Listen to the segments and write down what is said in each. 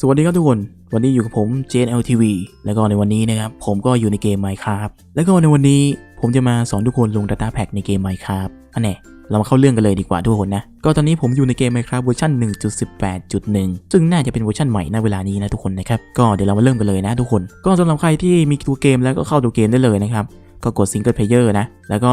สวัสดีครับทุกคน วันนี้อยู่กับผม JLTV แล้วก็ในวันนี้นะครับ ผมก็อยู่ในเกม Minecraft แล้วก็ในวันนี้ผมจะมาสอนทุกคนลง Data Pack ในเกม Minecraft อันแน่เรามาเข้าเรื่องกันเลยดีกว่าทุกคนนะ ก็ตอนนี้ผมอยู่ในเกม Minecraft เวอร์ชัน1.18.1 ซึ่งน่าจะเป็นเวอร์ชันใหม่ณเวลานี้นะทุกคนนะครับ ก็เดี๋ยวเรามาเริ่มกันเลยนะทุกคน ก็สำหรับใครที่มีตัวเกมแล้วก็เข้าตัวเกมได้เลยนะครับ ก็กด Single Player นะ แล้วก็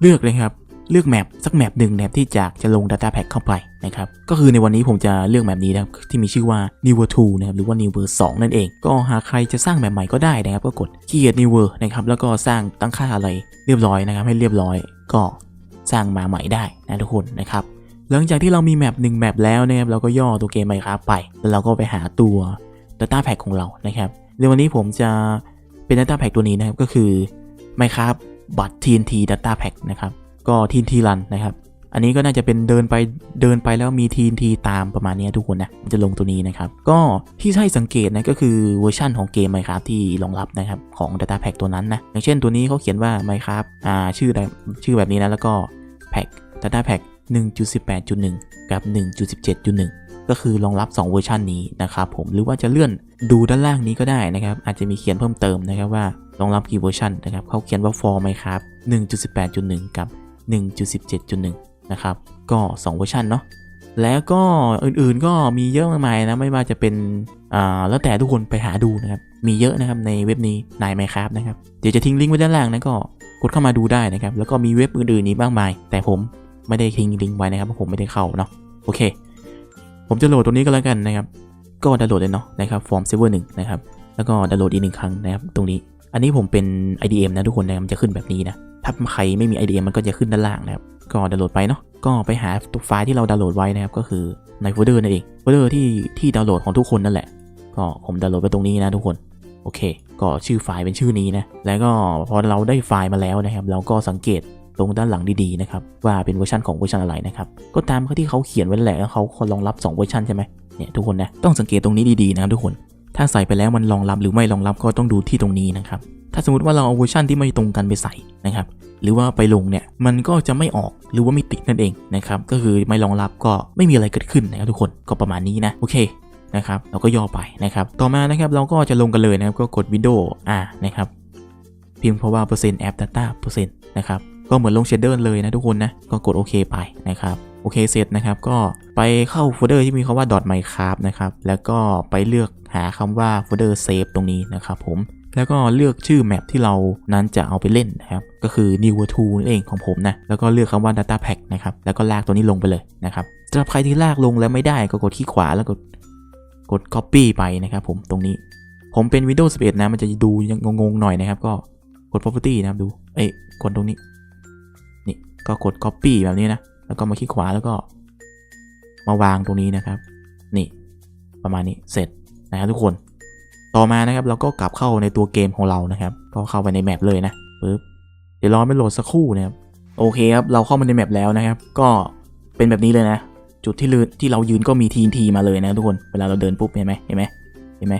เลือกเลยครับ เลือกแมปสักแมปหนึ่งนะครับที่จากจะลง Data Pack เข้าไปนะครับก็คือในวันนี้ผมจะเลือกแมปนี้นะครับที่มีชื่อว่า New World 2นะครับหรือว่า New World 2 นั่นเอง ก็หากใครจะสร้างแมปใหม่ก็ได้นะครับก็กด Create New World นะครับแล้วก็สร้างตั้งค่าอะไรเรียบร้อยนะครับให้เรียบร้อยก็สร้างมาใหม่ได้นะทุกคนนะครับหลังจากที่เรามีแมปหนึ่งแมปแล้วนะครับเราก็ย่อตัวเกมไปครับไปแล้วเราก็ไปหาตัว Data Pack ของเรานะครับในวันนี้ผมจะเป็น Data Pack ตัวนี้นะครับก็คือ Minecraft บัตร TNT Data Pack นะครับ ก็ TNT Run นนะครับ อันนี้ก็น่าจะเป็นเดินไปเดินไปแล้วมี TNT ตามประมาณนี้ทุกคนนะผมจะลงตัวนี้นะครับ ก็ที่ให้สังเกตนะก็คือเวอร์ชันของเกม Minecraft ที่รองรับนะครับของ Data Pack ตัวนั้นนะอย่างเช่นตัวนี้เขาเขียนว่า Minecraft อ่าชื่อชื่อแบบนี้นะแล้วก็ Pack Data Pack 1.18.1 กับ 1.17.1 ก็คือรองรับ 2 เวอร์ชันนี้นะครับผมหรือว่าจะเลื่อนดูด้านล่างนี้ก็ได้นะครับ อาจจะมีเขียนเพิ่มเติมนะครับว่ารองรับกี่เวอร์ชันนะครับเขาเขียนว่า for Minecraft 1.18.1 กับ 1.17.1 นะครับ ก็ 2 เวอร์ชันเนาะแล้วก็อื่นๆก็มีเยอะมากมายนะ ไม่ว่าจะเป็นอ่าแล้วแต่ทุกคนไปหาดูนะครับ มีเยอะนะครับในเว็บนี้นาย Minecraft นะครับ เดี๋ยวจะทิ้งลิงก์ไว้ด้านล่างนะก็กดเข้ามาดูได้นะครับ แล้วก็มีเว็บอื่นๆนี้มากมาย แต่ผมไม่ได้ทิ้งลิงก์ไว้นะครับเพราะผมไม่ได้เข้าเนาะโอเค ผมจะโหลดตัวนี้ก็แล้วกันนะครับ ก็ดาวน์โหลดเลยเนาะนะครับฟอร์มเซิร์ฟเวอร์หนึ่งนะครับแล้วก็ดาวน์โหลดอีกหนึ่งครั้งนะครับตรงนี้ อันนี้ผมเป็น IDM นะทุกคนนะมันจะขึ้นแบบนี้นะ ถ้าใครไม่มี IDM มันก็จะขึ้นด้านล่างนะครับ ก็ดาวน์โหลดไปเนาะ ก็ไปหาตัวไฟล์ที่เราดาวน์โหลดไว้นะครับ ก็คือในโฟลเดอร์นั่นเอง โฟลเดอร์ที่ที่ดาวน์โหลดของทุกคนนั่นแหละ ก็ผมดาวน์โหลดไปตรงนี้นะทุกคน โอเค ก็ชื่อไฟล์เป็นชื่อนี้นะ แล้วก็พอเราได้ไฟล์มาแล้วนะครับ เราก็สังเกตตรงด้านหลังดีๆนะครับ ว่าเป็นเวอร์ชันของเวอร์ชันอะไรนะครับ ก็ตามเขาที่เขาเขียนไว้แหละว่าเขารองรับ 2 เวอร์ชันใช่ไหมเนี่ยทุกคนนะ ต้องสังเกตตรงนี้ดีๆนะครับทุกคน ถ้าใส่ไปแล้วมันรองรับหรือไม่รองรับก็ต้องดูที่ตรงนี้นะครับ ถ้าสมมติว่าเราเอาเวอร์ชันที่ไม่ตรงกันไปใส่นะครับ หรือว่าไปลงเนี่ยมันก็จะไม่ออกหรือว่าไม่ติดนั่นเองนะครับ ก็คือไม่รองรับก็ไม่มีอะไรเกิดขึ้นนะครับทุกคนก็ประมาณนี้นะโอเคนะครับเราก็ย่อไปนะครับ ต่อมานะครับเราก็จะลงกันเลยนะครับก็กด Windows R นะครับพิมพ์เพราะว่าเปอร์เซ็นต์แอป data เปอร์เซ็นต์นะครับก็เหมือนลงเชดเดอร์เลยนะทุกคนนะก็กดโอเคไปนะครับโอเคเสร็จนะครับก็ไปเข้าโฟลเดอร์ที่มีคำว่า .minecraft นะครับแล้วก็ไปเลือกหาคำว่าโฟลเดอร์ save ตรงนี้นะครับผม แล้วก็เลือกชื่อแมปที่เรานั้นจะเอาไปเล่นนะครับก็คือ new world 2นั่นเองของผมนะแล้วก็เลือกคำว่า data pack นะครับแล้วก็ลากตัวนี้ลงไปเลยนะครับสำหรับใครที่ลากลงแล้วไม่ได้ก็กดที่ขวาแล้วกดกด copy ไปนะครับผมตรงนี้ผมเป็น Windows 11 นะ มันจะดูยังงงๆหน่อยนะครับ ก็กด property นะครับดู เอ้ยกดตรงนี้ นี่ ก็กด copy แบบนี้นะ แล้วก็มาคลิกขวาแล้วก็ มาวางตรงนี้นะครับ นี่ ประมาณนี้ เสร็จนะครับทุกคน ต่อมานะครับเราก็กลับเข้าในตัวเกมของเรานะครับ ก็เข้าไปในแมปเลยนะปึ๊บเดี๋ยวรอไม่โหลดสักครู่นะครับโอเคครับเราเข้ามาในแมปแล้วนะครับ ก็เป็นแบบนี้เลยนะ จุดที่ลืนที่เรายืนก็มี TNT มาเลยนะทุกคนเวลาเราเดินปุ๊บเห็นไหมเห็นไหมเห็นไหม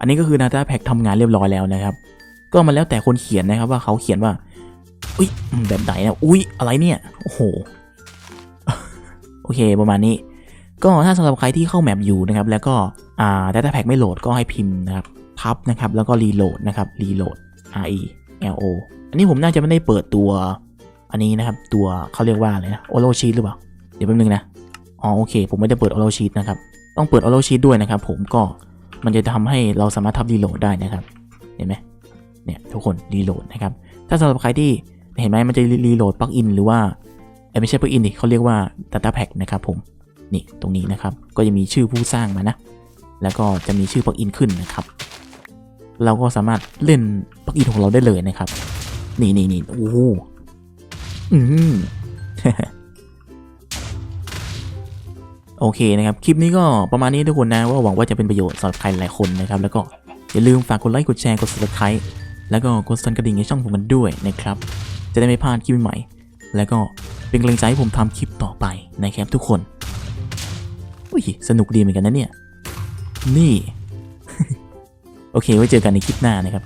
อันนี้ก็คือ Data Pack ทำงานเรียบร้อยแล้วนะครับ ก็มันแล้วแต่คนเขียนนะครับว่าเขาเขียนว่า อุ้ยแบบไหนนะอุ้ยอะไรเนี่ยโอ้โหโอเคประมาณนี้ ก็ถ้าสำหรับใครที่เข้าแมปอยู่นะครับแล้วก็อ่า Data Pack ไม่โหลดก็ให้พิมพ์นะครับทับนะครับแล้วก็รีโหลดนะครับรีโหลด R E L O อันนี้ผมน่าจะไม่ได้เปิดตัวอันนี้นะครับตัวเขาเรียกว่าอะไรนะ o l o Sheet หรือเปล่า เดี๋ยวแป๊บนึงนะ อ๋อโอเค ผมไม่ได้เปิด o l o Sheet นะครับ ต้องเปิด o l o Sheet ด้วยนะครับ ผมก็มันจะทำให้เราสามารถทับรีโหลดได้นะครับ เห็นไหมเนี่ยทุกคนรีโหลดนะครับ ถ้าสำหรับใครที่เห็นไหมมันจะรีโหลดปลั๊กอินหรือว่าไม่ใช่ปลั๊กอินดิเขาเรียกว่า Data Pack นะครับผม นี่ตรงนี้นะครับ ก็จะมีชื่อผู้สร้างมานะ แล้วก็จะมีชื่อปลั๊กอินขึ้นนะครับ เราก็สามารถเล่นปลั๊กอินของเราได้เลยนะครับ นี่นี่นี่โอ้โหอืมโอเคนะครับ คลิปนี้ก็ประมาณนี้ทุกคนนะว่าหวังว่าจะเป็นประโยชน์สำหรับใครหลายคนนะครับ แล้วก็อย่าลืมฝากกดไลค์กดแชร์กด subscribe แล้วก็กดสั่นกระดิ่งในช่องผมกันด้วยนะครับ จะได้ไม่พลาดคลิปใหม่ แล้วก็เป็นกำลังใจให้ผมทำคลิปต่อไปนะครับทุกคน สนุกดีเหมือนกันนะเนี่ย นี่ โอเค ไว้เจอกันในคลิปหน้านะครับ